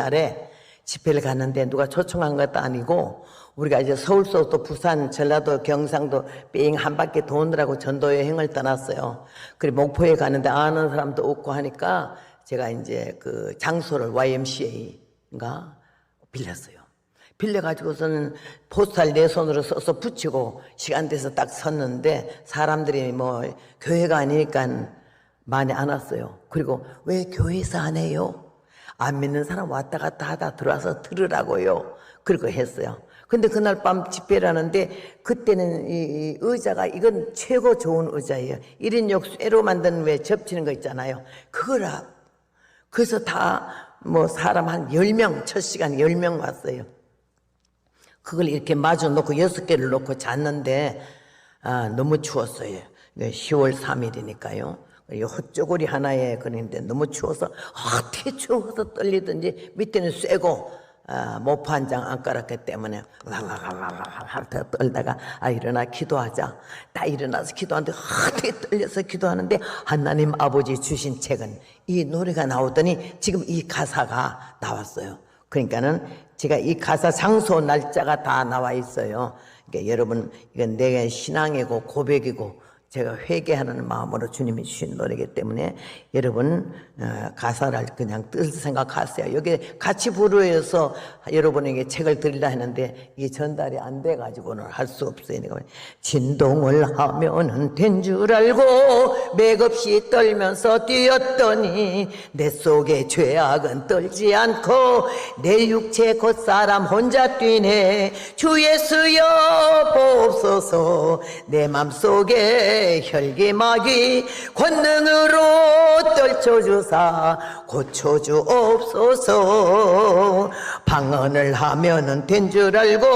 날에 집회를 갔는데 누가 초청한 것도 아니고 우리가 이제 서울서부터 부산, 전라도, 경상도 삥 한 바퀴 도느라고 전도 여행을 떠났어요. 그리고 목포에 가는데 아는 사람도 없고 하니까 제가 이제 그 장소를 YMCA인가 빌렸어요. 빌려가지고서는 포스터를 내 손으로 써서 붙이고 시간 돼서 딱 섰는데 사람들이 뭐 교회가 아니니까 많이 안 왔어요. 그리고 왜 교회에서 안 해요? 안 믿는 사람 왔다 갔다 하다 들어와서 들으라고요. 그리고 했어요. 근데 그날 밤 집회를 하는데 그때는 이, 이 의자가 이건 최고 좋은 의자예요. 1인용 쇠로 만든 왜 접치는 거 있잖아요. 그거라. 그래서 다 뭐 사람 한 10명, 첫 시간 10명 왔어요. 그걸 이렇게 마주 놓고 여섯 개를 놓고 잤는데 아, 너무 추웠어요. 10월 3일이니까요. 헛조고리 하나에 그런데 너무 추워서 어떻게 추워서 떨리든지 밑에는 쇠고 아, 모파 한 장 안 깔았기 때문에 랄랄랄랄랄 떨다가 아 일어나 기도하자 딱 일어나서 기도하는데 어떻게 떨려서 기도하는데 하나님 아버지 주신 책은 이 노래가 나오더니 지금 이 가사가 나왔어요. 그러니까는 제가 이 가사 장소 날짜가 다 나와 있어요. 그러니까 여러분 이건 내 신앙이고 고백이고 제가 회개하는 마음으로 주님이 주신 노래이기 때문에 여러분 어, 가사를 그냥 뜻 생각하세요. 여기 같이 부르어서 여러분에게 책을 드리려 했는데 이게 전달이 안 돼 가지고는 할 수 없어요. 진동을 하면은 된 줄 알고 맥없이 떨면서 뛰었더니 내 속에 죄악은 떨지 않고 내 육체 곧 사람 혼자 뛰네 주 예수여 보옵소서 내 맘속에 혈기막이 권능으로 떨쳐주사 고쳐주옵소서. 방언을 하면은 된 줄 알고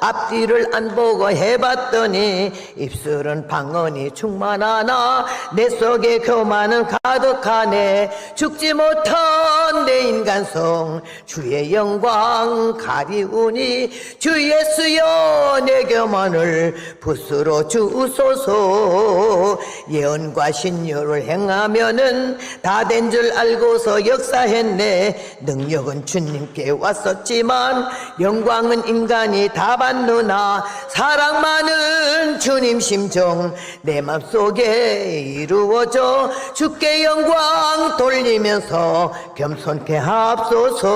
앞뒤를 안 보고 해봤더니 입술은 방언이 충만하나 내 속에 교만은 가득하네. 죽지 못한 내 인간성 주의 영광 가리우니 주 예수여 내 교만을 붓으로 주소서. 예언과 신유를 행하면은 다 된 줄 알고서 역사했네. 능력은 주님께 왔었지만 영광은 인간이 다 받느나. 사랑만은 주님 심정 내 맘속에 이루어져 주께 영광 돌리면서 겸 손케 합소서.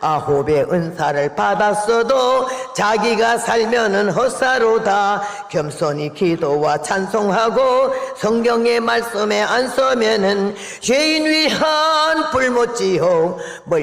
아홉의 은사를 받았어도 자기가 살면은 헛사로다. 겸손히 기도와 찬송하고 성경의 말씀에 안 서면은 죄인 위한 불못지요. 멀